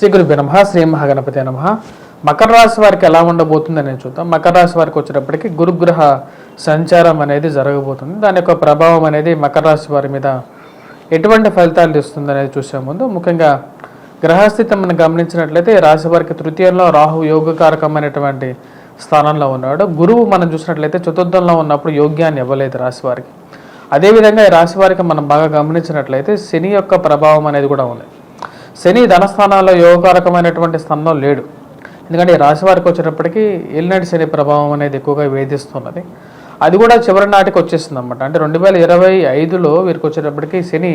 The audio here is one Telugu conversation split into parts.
శ్రీ గురుభ్య నమ శ్రీ మహాగణపతి నమ. మకర రాశి వారికి ఎలా ఉండబోతుంది అనేది చూద్దాం. మకర రాశి వారికి వచ్చేటప్పటికి గురుగ్రహ సంచారం అనేది జరగబోతుంది. దాని యొక్క ప్రభావం అనేది మకర రాశి వారి మీద ఎటువంటి ఫలితాలు ఇస్తుంది అనేది చూసే ముందు ముఖ్యంగా గ్రహస్థితి మనం గమనించినట్లయితే రాశి వారికి తృతీయంలో రాహు యోగకారకమైనటువంటి స్థానంలో ఉన్నాడు. గురువు మనం చూసినట్లయితే చతుర్థంలో ఉన్నప్పుడు యోగ్యాన్ని ఇవ్వలేదు రాశి వారికి. అదేవిధంగా ఈ రాశి వారికి మనం బాగా గమనించినట్లయితే శని యొక్క ప్రభావం అనేది కూడా ఉంది. శని ధనస్థానాల్లో యోగకారకమైనటువంటి స్థానంలో లేడు. ఎందుకంటే ఈ రాశి వారికి వచ్చేటప్పటికి ఎల్లినాటి శని ప్రభావం అనేది ఎక్కువగా వేధిస్తున్నది. అది కూడా చివరి నాటికి వచ్చేసింది అనమాట అంటే రెండు వేల ఇరవై ఐదులో వీరికి వచ్చేటప్పటికి శని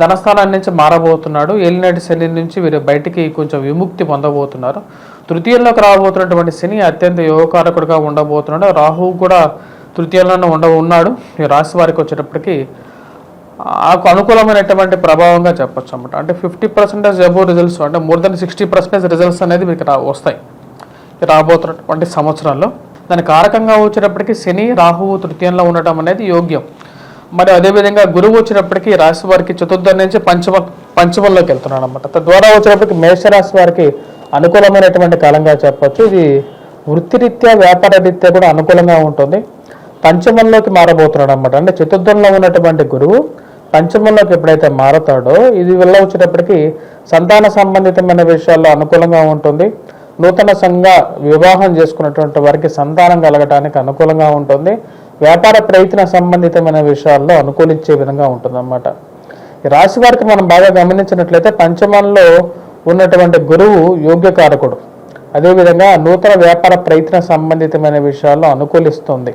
ధనస్థానం నుంచి మారబోతున్నాడు. ఏలినాటి శని నుంచి వీరు బయటికి కొంచెం విముక్తి పొందబోతున్నారు. తృతీయంలోకి రాబోతున్నటువంటి శని అత్యంత యోగకారకుడిగా ఉండబోతున్నాడు. రాహువు కూడా తృతీయంలోనే ఉండ ఉన్నాడు. ఈ రాశి వారికి వచ్చేటప్పటికి ఆకు అనుకూలమైనటువంటి ప్రభావంగా చెప్పొచ్చు అనమాట అంటే ఫిఫ్టీ పర్సెంటేజ్ అబో రిజల్ట్స్ అంటే more than sixty percentage results అనేది మీకు రా వస్తాయి. రాబోతున్నటువంటి సంవత్సరంలో దాని కారకంగా వచ్చేటప్పటికి శని రాహువు తృతీయంలో ఉండటం అనేది యోగ్యం. మరి అదేవిధంగా గురువు వచ్చినప్పటికీ రాశి వారికి చతుర్థం నుంచి పంచమ పంచమంలోకి వెళ్తున్నాడు అనమాట తద్వారా వచ్చినప్పటికి మేషరాశి వారికి అనుకూలమైనటువంటి కాలంగా చెప్పొచ్చు. ఇది వృత్తిరీత్యా వ్యాపార రీత్యా కూడా అనుకూలంగా ఉంటుంది. పంచమంలోకి మారబోతున్నాడు అనమాట అంటే చతుర్థంలో ఉన్నటువంటి గురువు పంచమంలోకి ఎప్పుడైతే మారతాడో ఇది వల్ల వచ్చేటప్పటికి సంతాన సంబంధితమైన విషయాల్లో అనుకూలంగా ఉంటుంది. నూతన సంఘ వివాహం చేసుకున్నటువంటి వారికి సంతానం కలగటానికి అనుకూలంగా ఉంటుంది. వ్యాపార ప్రయత్న సంబంధితమైన విషయాల్లో అనుకూలించే విధంగా ఉంటుంది ఈ రాశి వారికి మనం బాగా గమనించినట్లయితే పంచమంలో ఉన్నటువంటి గురువు యోగ్యకారకుడు. అదేవిధంగా నూతన వ్యాపార ప్రయత్న సంబంధితమైన విషయాల్లో అనుకూలిస్తుంది.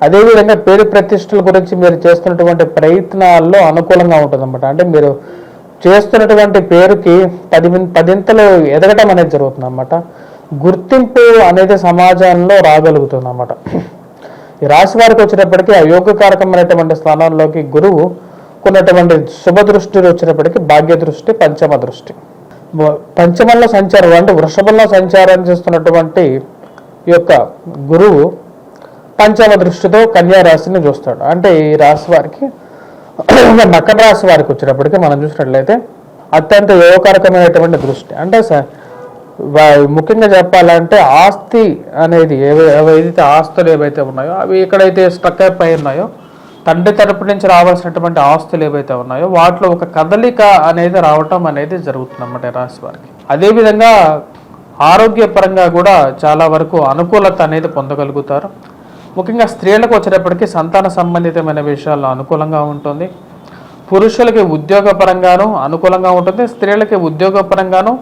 అదేవిధంగా పేరు ప్రతిష్టల గురించి మీరు చేస్తున్నటువంటి ప్రయత్నాల్లో అనుకూలంగా ఉంటుంది అంటే మీరు చేస్తున్నటువంటి పేరుకి పది పదింతలు ఎదగటం అనేది జరుగుతుంది అన్నమాట గుర్తింపు అనేది సమాజంలో రాగలుగుతుంది అన్నమాట ఈ రాశి వారికి యోగ అయోగ్యకారకమైనటువంటి స్థానంలోకి గురువు కొన్నటువంటి శుభ దృష్టిలో వచ్చినప్పటికీ భాగ్య దృష్టి పంచమ దృష్టి. పంచమంలో సంచారం అంటే వృషభంలో సంచారం చేస్తున్నటువంటి ఈ యొక్క గురువు పంచమ దృష్టితో కన్యా రాశిని చూస్తాడు. అంటే ఈ రాశి వారికి మకర రాశి వారికి వచ్చినప్పటికీ మనం చూసినట్లయితే అత్యంత యోగకారకమైనటువంటి దృష్టి. అంటే సార్ ముఖ్యంగా చెప్పాలంటే ఆస్తి అనేది ఏవై ఏవైతే ఆస్తులు ఏవైతే ఉన్నాయో అవి ఎక్కడైతే స్ట్రక్ అయిపోయి ఉన్నాయో తండ్రి తరపు నుంచి రావాల్సినటువంటి ఆస్తులు ఏవైతే ఉన్నాయో వాటిలో ఒక కదలిక అనేది రావటం అనేది జరుగుతుంది అన్నమాట రాశి వారికి. అదేవిధంగా ఆరోగ్యపరంగా కూడా చాలా వరకు అనుకూలత అనేది పొందగలుగుతారు. ముఖ్యంగా స్త్రీలకు వచ్చేటప్పటికి సంతాన సంబంధితమైన విషయాల్లో అనుకూలంగా ఉంటుంది. పురుషులకి ఉద్యోగపరంగాను అనుకూలంగా ఉంటుంది. స్త్రీలకి ఉద్యోగపరంగాను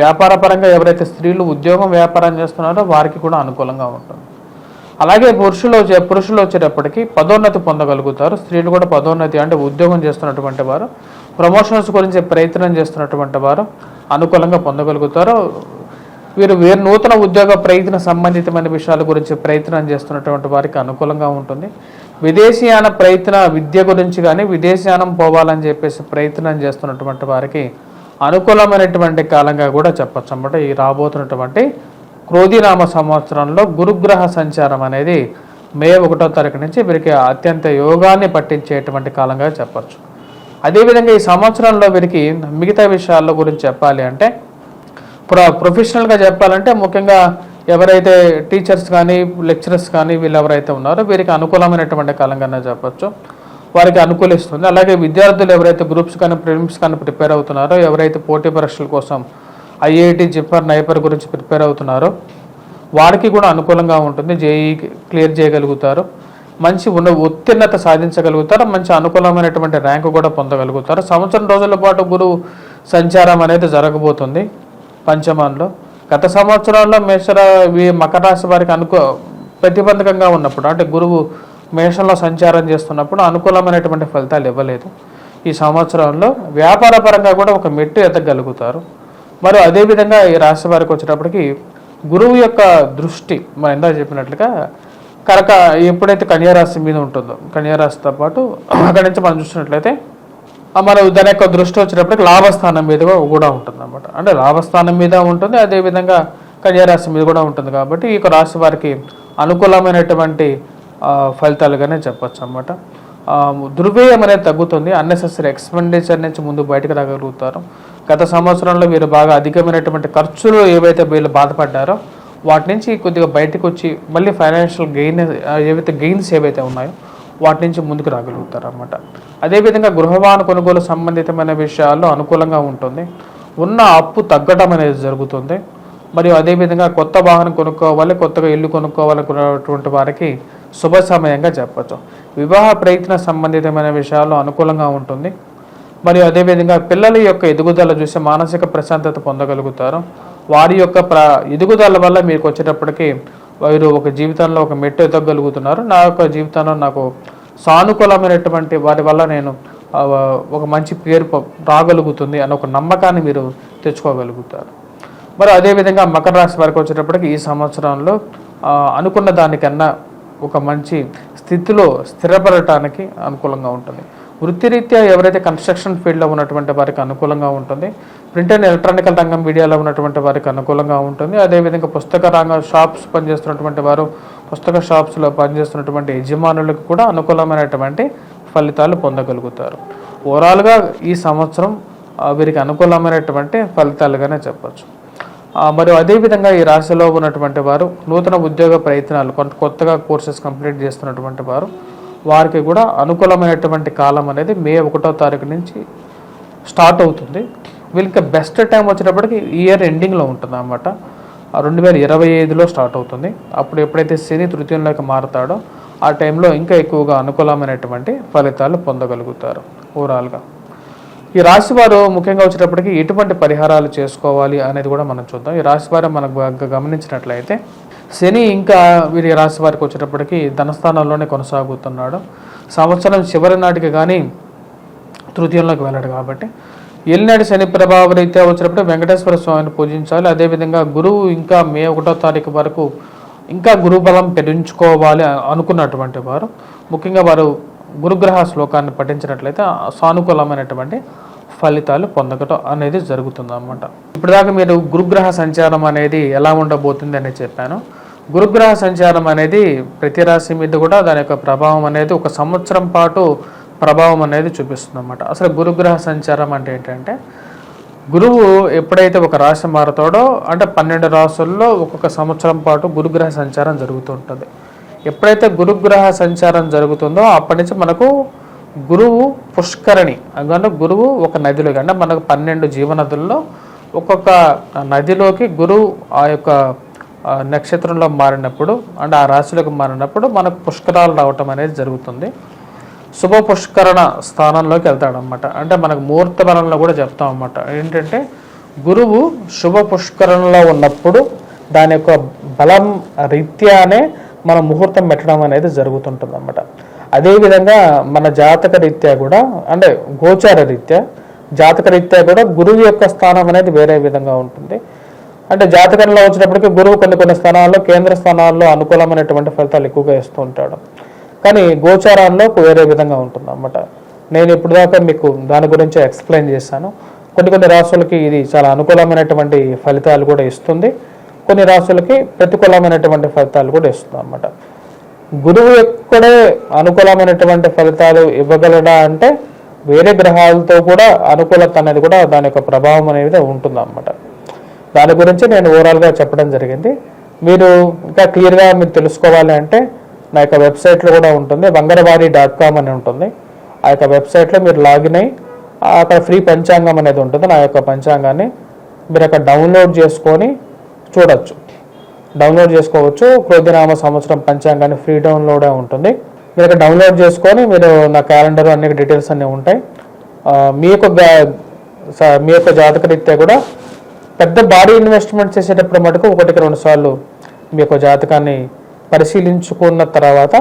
వ్యాపారపరంగా ఎవరైతే స్త్రీలు ఉద్యోగం వ్యాపారం చేస్తున్నారో వారికి కూడా అనుకూలంగా ఉంటుంది. అలాగే పురుషులు వచ్చే పురుషులు వచ్చేటప్పటికి పదోన్నతి పొందగలుగుతారు. స్త్రీలు కూడా పదోన్నతి అంటే ఉద్యోగం చేస్తున్నటువంటి వారు ప్రమోషన్స్ గురించి ప్రయత్నం చేస్తున్నటువంటి వారు అనుకూలంగా పొందగలుగుతారు. వీరు వేరు నూతన ఉద్యోగ ప్రయత్న సంబంధితమైన విషయాల గురించి ప్రయత్నం చేస్తున్నటువంటి వారికి అనుకూలంగా ఉంటుంది. విదేశీయాన ప్రయత్న విద్య గురించి కానీ విదేశీయానం పోవాలని చెప్పేసి ప్రయత్నం చేస్తున్నటువంటి వారికి అనుకూలమైనటువంటి కాలంగా కూడా చెప్పచ్చు అన్నమాట. ఈ రాబోతున్నటువంటి క్రోధినామ సంవత్సరంలో గురుగ్రహ సంచారం అనేది మే ఒకటో తారీఖు నుంచి వీరికి అత్యంత యోగాన్ని పట్టించేటువంటి కాలంగా చెప్పచ్చు. అదేవిధంగా ఈ సంవత్సరంలో వీరికి మిగతా విషయాల గురించి చెప్పాలి అంటే ప్రొ ప్రొఫెషనల్గా చెప్పాలంటే ముఖ్యంగా ఎవరైతే టీచర్స్ కానీ లెక్చరర్స్ కానీ వీళ్ళు ఎవరైతే ఉన్నారో వీరికి అనుకూలమైనటువంటి కాలంగానే చెప్పచ్చు. వారికి అనుకూలిస్తుంది. అలాగే విద్యార్థులు ఎవరైతే గ్రూప్స్ కానీ ప్రిలిమ్స్ కానీ ప్రిపేర్ అవుతున్నారో ఎవరైతే పోటీ పరీక్షల కోసం ఐఐటి జిప్పర్ నైపర్ గురించి ప్రిపేర్ అవుతున్నారో వారికి కూడా అనుకూలంగా ఉంటుంది. జేఈ క్లియర్ చేయగలుగుతారు. మంచి ఉన్న ఉత్తీర్ణత సాధించగలుగుతారు. మంచి అనుకూలమైనటువంటి ర్యాంకు కూడా పొందగలుగుతారు. సంవత్సరం రోజుల పాటు గురువు సంచారం అనేది జరగబోతుంది. పంచమంలో గత సంవత్సరాల్లో మేషర వీ- మకర రాశి వారికి అనుకూ ప్రతిబంధకంగా ఉన్నప్పుడు అంటే గురువు మేషంలో సంచారం చేస్తున్నప్పుడు అనుకూలమైనటువంటి ఫలితాలు ఇవ్వలేదు. ఈ సంవత్సరంలో వ్యాపార పరంగా కూడా ఒక మెట్టు ఎదగలుగుతారు మరి అదేవిధంగా ఈ రాశి వారికి వచ్చేటప్పటికి గురువు యొక్క దృష్టి మనం ఇందాక చెప్పినట్లుగా కరక ఎప్పుడైతే కన్యారాశి మీద ఉంటుందో కన్యారాశితో పాటు అక్కడి నుంచి మనం చూసినట్లయితే మన దాని యొక్క దృష్టి వచ్చినప్పటికి లాభస్థానం మీద కూడా ఉంటుంది అనమాట అంటే లాభస్థానం మీద ఉంటుంది అదేవిధంగా కన్యారాశి మీద కూడా ఉంటుంది కాబట్టి ఈ యొక్క రాశి వారికి అనుకూలమైనటువంటి ఫలితాలుగానే చెప్పచ్చు అనమాట దుర్వ్యయం అనేది తగ్గుతుంది అన్నెసెసరీ ఎక్స్పెండిచర్ నుంచి ముందు బయటకు రాగలుగుతారు. గత సంవత్సరంలో వీరు బాగా అధికమైనటువంటి ఖర్చులు ఏవైతే వీళ్ళు బాధపడ్డారో వాటి నుంచి కొద్దిగా బయటకు వచ్చి మళ్ళీ ఫైనాన్షియల్ గెయిన్ ఏవైతే గెయిన్స్ ఏవైతే ఉన్నాయో వాటి నుంచి ముందుకు రాగలుగుతారు అనమాట అదేవిధంగా గృహవాహన కొనుగోలు సంబంధితమైన విషయాల్లో అనుకూలంగా ఉంటుంది. ఉన్న అప్పు తగ్గడం అనేది జరుగుతుంది. మరియు అదేవిధంగా కొత్త వాహనం కొనుక్కోవాలి కొత్తగా ఇల్లు కొనుక్కోవాలనుకున్నటువంటి వారికి శుభ సమయంగా చెప్పచ్చు. వివాహ ప్రయత్న సంబంధితమైన విషయాల్లో అనుకూలంగా ఉంటుంది. మరియు అదేవిధంగా పిల్లల యొక్క ఎదుగుదల చూసి మానసిక ప్రశాంతత పొందగలుగుతారు. వారి యొక్క ప్ర ఎదుగుదల వల్ల మీకు వచ్చేటప్పటికి వీరు ఒక జీవితంలో ఒక మెట్టు ఎదగలుగుతున్నారు నా యొక్క జీవితంలో నాకు సానుకూలమైనటువంటి వారి వల్ల నేను ఒక మంచి పేరు రాగలుగుతుంది అన్న ఒక నమ్మకాన్ని మీరు తెచ్చుకోగలుగుతారు. మరి అదేవిధంగా మకర రాశి వారికి వచ్చేటప్పటికి ఈ సంవత్సరంలో అనుకున్న దానికన్నా ఒక మంచి స్థితిలో స్థిరపడటానికి అనుకూలంగా ఉంటుంది. వృత్తిరీత్యా ఎవరైతే కన్స్ట్రక్షన్ ఫీల్డ్లో ఉన్నటువంటి వారికి అనుకూలంగా ఉంటుంది ప్రింట్ అండ్ ఎలక్ట్రానికల్ రంగం మీడియాలో ఉన్నటువంటి వారికి అనుకూలంగా ఉంటుంది. అదేవిధంగా పుస్తక రంగ షాప్స్ పనిచేస్తున్నటువంటి వారు పుస్తక షాప్స్లో పనిచేస్తున్నటువంటి యజమానులకు కూడా అనుకూలమైనటువంటి ఫలితాలు పొందగలుగుతారు. ఓవరాల్గా ఈ సంవత్సరం వీరికి అనుకూలమైనటువంటి ఫలితాలుగానే చెప్పచ్చు. మరియు అదేవిధంగా ఈ రాశిలో ఉన్నటువంటి వారు నూతన ఉద్యోగ ప్రయత్నాలు కొంత కొత్తగా కోర్సెస్ కంప్లీట్ చేస్తున్నటువంటి వారు వారికి కూడా అనుకూలమైనటువంటి కాలం అనేది మే ఒకటో తారీఖు నుంచి స్టార్ట్ అవుతుంది. వీళ్ళకి బెస్ట్ టైం వచ్చేటప్పటికి ఇయర్ ఎండింగ్లో ఉంటుంది అన్నమాట రెండు వేల ఇరవై ఐదులో స్టార్ట్ అవుతుంది. అప్పుడు ఎప్పుడైతే శని తృతీయంలోకి మారుతాడో ఆ టైంలో ఇంకా ఎక్కువగా అనుకూలమైనటువంటి ఫలితాలు పొందగలుగుతారు ఓవరాల్గా. ఈ రాశి వారు ముఖ్యంగా వచ్చేటప్పటికి ఎటువంటి పరిహారాలు చేసుకోవాలి అనేది కూడా మనం చూద్దాం. ఈ రాశి వారు మనకు గమనించినట్లయితే శని ఇంకా వీరి రాశి వారికి వచ్చేటప్పటికి ధనస్థానంలోనే కొనసాగుతున్నాడు. సంవత్సరం చివరి నాటికి కానీ తృతీయంలోకి వెళ్ళాడు కాబట్టి. ఎల్లినాడు శని ప్రభావ రీత్యా వచ్చినప్పుడు వెంకటేశ్వర స్వామిని పూజించాలి. అదేవిధంగా గురువు ఇంకా మే ఒకటో తారీఖు వరకు ఇంకా గురు బలం పెంచుకోవాలి అనుకున్నటువంటి వారు. ముఖ్యంగా వారు గురుగ్రహ శ్లోకాన్ని పఠించినట్లయితే సానుకూలమైనటువంటి ఫలితాలు పొందకటం అనేది జరుగుతుంది అన్నమాట ఇప్పటిదాకా మీరు గురుగ్రహ సంచారం అనేది ఎలా ఉండబోతుంది అని చెప్పాను. గురుగ్రహ సంచారం అనేది ప్రతి రాశి మీద కూడా దాని యొక్క ప్రభావం అనేది ఒక సంవత్సరం పాటు ప్రభావం అనేది చూపిస్తుంది అనమాట అసలు గురుగ్రహ సంచారం అంటే ఏంటంటే గురువు ఎప్పుడైతే ఒక రాశి మారుతాడో అంటే పన్నెండు రాసుల్లో ఒక్కొక్క సంవత్సరం పాటు గురుగ్రహ సంచారం జరుగుతూ ఉంటుంది. ఎప్పుడైతే గురుగ్రహ సంచారం జరుగుతుందో అప్పటి నుంచి మనకు గురువు పుష్కరణి అందువల్ల గురువు ఒక నదిలో అంటే మనకు పన్నెండు జీవనదుల్లో ఒక్కొక్క నదిలోకి గురువు ఆ యొక్క నక్షత్రంలో మారినప్పుడు అంటే ఆ రాశిలోకి మారినప్పుడు మనకు పుష్కరాలు రావటం అనేది జరుగుతుంది. శుభ పుష్కరణ స్థానంలోకి వెళ్తాడనమాట అంటే మనకు ముహూర్త బలంలో కూడా చెప్తాం అన్నమాట. ఏంటంటే గురువు శుభ పుష్కరణలో ఉన్నప్పుడు దాని యొక్క బలం రీత్యానే మన ముహూర్తం పెట్టడం అనేది జరుగుతుంటుంది అనమాట అదేవిధంగా మన జాతక రీత్యా కూడా అంటే గోచార రీత్యా జాతక రీత్యా కూడా గురువు యొక్క స్థానం అనేది వేరే విధంగా ఉంటుంది. అంటే జాతకంలో వచ్చినప్పటికీ గురువు కొన్ని కొన్ని స్థానాల్లో కేంద్ర స్థానాల్లో అనుకూలమైనటువంటి ఫలితాలు ఎక్కువగా ఇస్తూ ఉంటాడు. కానీ గోచారాల్లో వేరే విధంగా ఉంటుంది అన్నమాట నేను ఇప్పుడు దాకా మీకు దాని గురించి ఎక్స్ప్లెయిన్ చేశాను. కొన్ని కొన్ని రాసులకి ఇది చాలా అనుకూలమైనటువంటి ఫలితాలు కూడా ఇస్తుంది. కొన్ని రాసులకి ప్రతికూలమైనటువంటి ఫలితాలు కూడా ఇస్తుంది అన్నమాట గురువు ఎక్కడే అనుకూలమైనటువంటి ఫలితాలు ఇవ్వగలడా అంటే వేరే గ్రహాలతో కూడా అనుకూలత అనేది కూడా దాని యొక్క ప్రభావం అనేది ఉంటుంది అన్నమాట దాని గురించి నేను ఓవరాల్గా చెప్పడం జరిగింది. మీరు ఇంకా క్లియర్గా మీరు తెలుసుకోవాలి అంటే నా యొక్క వెబ్సైట్లో కూడా ఉంటుంది బంగారవారి డాట్ కామ్ అని ఉంటుంది. ఆ యొక్క వెబ్సైట్లో మీరు లాగిన్ అయ్యి అక్కడ ఫ్రీ పంచాంగం అనేది ఉంటుంది. నా యొక్క పంచాంగాన్ని మీరు అక్కడ డౌన్లోడ్ చేసుకొని చూడొచ్చు. డౌన్లోడ్ చేసుకోవచ్చు. క్రోధినామ సంవత్సరం పంచాంగాన్ని ఫ్రీ డౌన్లోడే ఉంటుంది. మీరు అక్కడ డౌన్లోడ్ చేసుకొని మీరు నా క్యాలెండర్ అన్ని డీటెయిల్స్ అన్నీ ఉంటాయి. మీ యొక్క స- మీ యొక్క జాతకరీత్యా కూడా పెద్ద భారీ ఇన్వెస్ట్మెంట్ చేసేటప్పుడు మటుకు ఒకటికి రెండు సార్లు మీ యొక్క జాతకాన్ని పరిశీలించుకున్న తర్వాత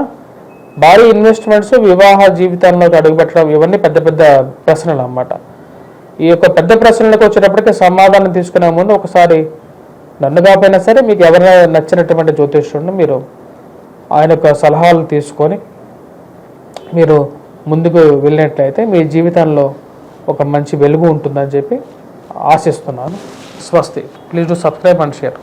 భారీ ఇన్వెస్ట్మెంట్స్ వివాహ జీవితంలోకి అడుగుపెట్టడం ఇవన్నీ పెద్ద పెద్ద ప్రశ్నలు అన్నమాట. ఈ యొక్క పెద్ద ప్రశ్నలకు వచ్చేటప్పటికి సమాధానం తీసుకునే ముందు ఒకసారి నన్ను కాకపోయినా సరే మీకు ఎవరైనా నచ్చినటువంటి జ్యోతిష్యుడిని మీరు ఆయన యొక్క సలహాలు తీసుకొని మీరు ముందుకు వెళ్ళినట్లయితే మీ జీవితంలో ఒక మంచి వెలుగు ఉంటుందని చెప్పి ఆశిస్తున్నాను. స్వస్తి. Please to subscribe and share.